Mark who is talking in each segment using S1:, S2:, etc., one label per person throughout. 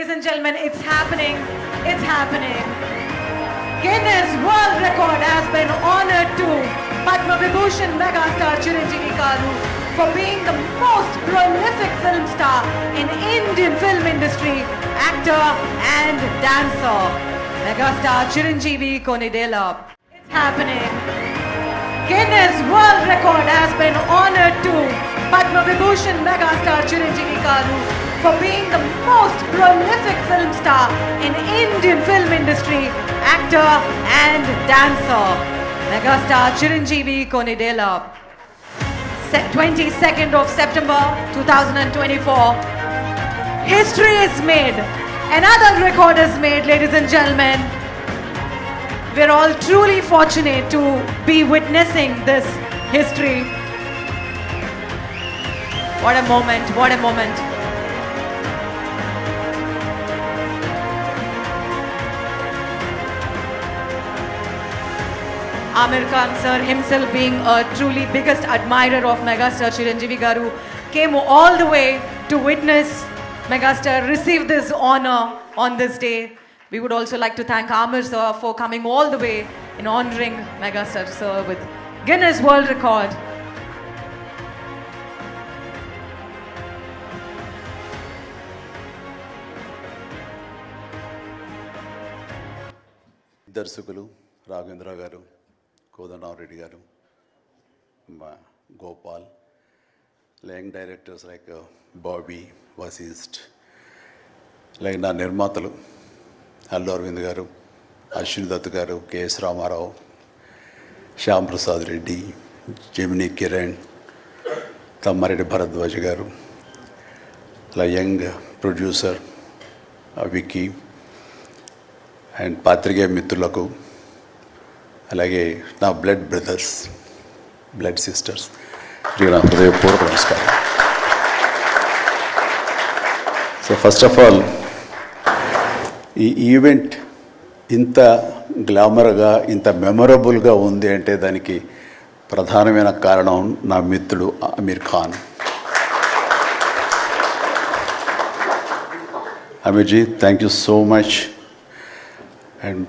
S1: Ladies and gentlemen, it's happening. It's happening. Guinness World Record has been honored to Padma Vibhushan megastar Chiranjeevi Kalu for being the most prolific film star in Indian film industry, actor and dancer. Megastar Chiranjeevi Konidela. It's happening. Guinness World Record has been honored to Padma Vibhushan megastar Chiranjeevi Kalu for being the most prolific film star in Indian film industry, actor and dancer. Megastar Chiranjeevi Konidela. 22nd of September 2024. History is made. Another record is made, ladies and gentlemen. We're all truly fortunate to be witnessing this history. What a moment, what a moment. Amir Khan sir himself being a truly biggest admirer of megastar Chiranjeevi Garu came all the way to witness megastar receive this honor on this day. We would also like to thank Amir sir for coming all the way in honoring megastar sir with Guinness World Record.
S2: దర్శకులు రాఘవేంద్ర గారు కోదండరామరెడ్డి గారు మా గోపాల్ లైంగ్ directors like Bobby వసీస్ట్ like నా నిర్మాతలు అల్లు అరవింద్ గారు అశ్విన్ దత్ గారు KS Ramarao Shyam Prasad Reddy Gemini Kiran Tammareddy Bharadwaj గారు అలా యంగ్ ప్రొడ్యూసర్ విక్కీ అండ్ పాత్రికేయ మిత్రులకు అలాగే నా బ్లడ్ బ్రదర్స్ బ్లడ్ సిస్టర్స్ నా హృదయపూర్వక నమస్కారం. సో ఫస్ట్ ఆఫ్ ఆల్ ఈ ఈవెంట్ ఇంత గ్లామర్గా ఇంత మెమొరబుల్గా ఉంది అంటే దానికి ప్రధానమైన కారణం నా మిత్రుడు Aamir Khan. Aamirji thank you so much and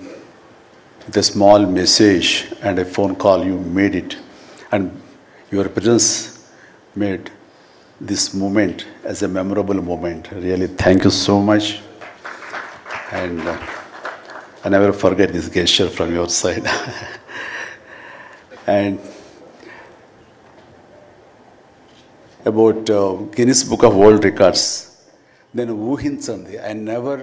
S2: with a small message and a phone call you made it and your presence made this moment as a memorable moment really thank you so much and uh, i never forget this gesture from your side and about uh, guinness book of world records నేను ఊహించండి I never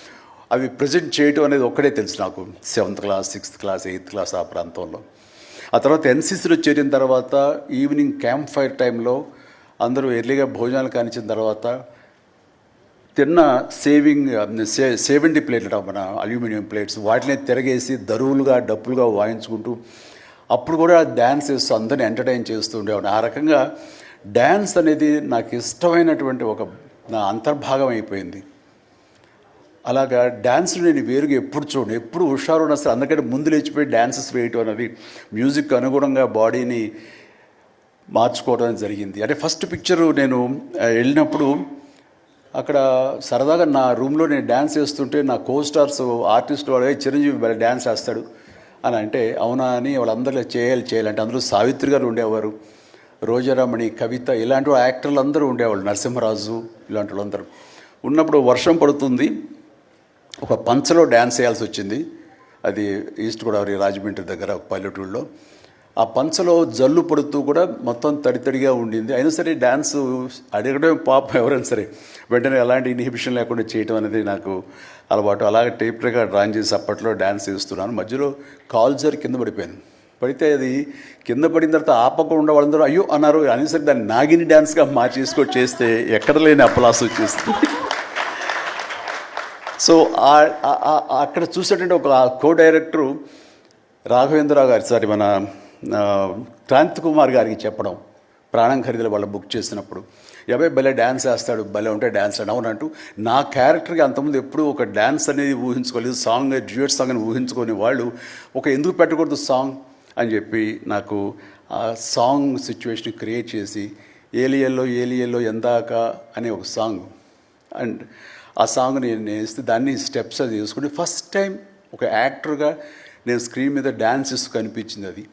S2: అవి present చేయటం అనేది ఒక్కడే తెలుసు నాకు. Seventh class sixth class eighth class ఆ ప్రాంతంలో. ఆ తర్వాత ఎన్సీసీలో చేరిన తర్వాత ఈవినింగ్ క్యాంప్ ఫైర్ టైంలో అందరూ ఎర్లీగా భోజనాలు కానిచ్చిన తర్వాత తిన్న సేవింగ్ సే సేవెంటీ ప్లేట్లు మన అల్యూమినియం ప్లేట్స్ వాటిని తిరగేసి దరువులుగా డప్పులుగా వాయించుకుంటూ అప్పుడు కూడా డ్యాన్స్ చేస్తూ అందరిని ఎంటర్టైన్ చేస్తూ ఉండేవాడిని. ఆ రకంగా డ్యాన్స్ అనేది నాకు ఇష్టమైనటువంటి ఒక నా అంతర్భాగం అయిపోయింది. అలాగా డ్యాన్స్ నేను వేరుగా ఎప్పుడు చూడను ఎప్పుడు హుషారు ఉన్నా సరే అందుకంటే ముందు లేచిపోయి డ్యాన్సెస్ వేయటం అనేది మ్యూజిక్ అనుగుణంగా బాడీని మార్చుకోవడం జరిగింది. అంటే ఫస్ట్ పిక్చరు నేను వెళ్ళినప్పుడు అక్కడ సరదాగా నా రూమ్లో నేను డ్యాన్స్ చేస్తుంటే నా కో స్టార్స్ ఆర్టిస్ట్ వాళ్ళే చిరంజీవి భలే డ్యాన్స్ వేస్తాడు అని అంటే అవునా అని వాళ్ళందరూ చేయాలి చేయాలంటే అందులో సావిత్రి గారు ఉండేవారు రోజారామణి కవిత ఇలాంటి యాక్టర్లు అందరూ ఉండేవాళ్ళు నరసింహరాజు ఇలాంటి వాళ్ళందరూ. ఉన్నప్పుడు వర్షం పడుతుంది. ఒక పంచలో డ్యాన్స్ చేయాల్సి వచ్చింది. అది ఈస్ట్ గోదావరి రాజమండ్రి దగ్గర ఒక పల్లెటూరులో. ఆ పంచలో జల్లు పడుతూ కూడా మొత్తం తడి తడిగా ఉండింది. అయినా సరే డ్యాన్స్ అడగడం పాపం ఎవరైనా సరే. వెంటనే ఎలాంటి ఇన్హిబిషన్ లేకుండా చేయటం అనేది నాకు అలవాటు. అలాగే టేప్గా డ్రాయింగ్ చేసి అప్పట్లో డ్యాన్స్ చేస్తున్నాను. మధ్యలో కాల్జర్ కింద పడిపోయింది. పడితే అది కింద పడిన తర్వాత ఆపకుండా వాళ్ళందరూ అయ్యో అన్నారు. అనేసరికి దాన్ని నాగిని డ్యాన్స్గా మార్చేసుకొని చేస్తే ఎక్కడ లేని అప్పలాస్ వచ్చేస్తుంది. సో అక్కడ చూసేటువంటి ఒక కో డైరెక్టరు రాఘవేంద్రరావు గారి సారీ మన ఆ, క్రాంతి కుమార్ గారికి చెప్పడం ప్రాణం ఖరీదులు వాళ్ళు బుక్ చేసినప్పుడు. ఎవే భలే డ్యాన్స్ వేస్తాడు భలే ఉంటే డ్యాన్స్ అవునంటూ నా క్యారెక్టర్కి అంతకుముందు ఎప్పుడు ఒక డ్యాన్స్ అనేది ఊహించుకోలేదు సాంగ్ డ్యూయట్ సాంగ్ అని ఊహించుకొని వాళ్ళు ఒక ఎందుకు పెట్టకూడదు సాంగ్? అని చెప్పి నాకు ఆ సాంగ్ సిచ్యువేషన్ క్రియేట్ చేసి ఏలియల్లో ఏలియల్లో ఎందాక అనే ఒక సాంగ్. అండ్ ఆ సాంగ్ నేను నేస్తే దాన్ని స్టెప్స్ అది చేసుకుని ఫస్ట్ టైం ఒక యాక్టర్గా నేను స్క్రీన్ మీద డ్యాన్స్ ఇస్తూ కనిపించింది అది.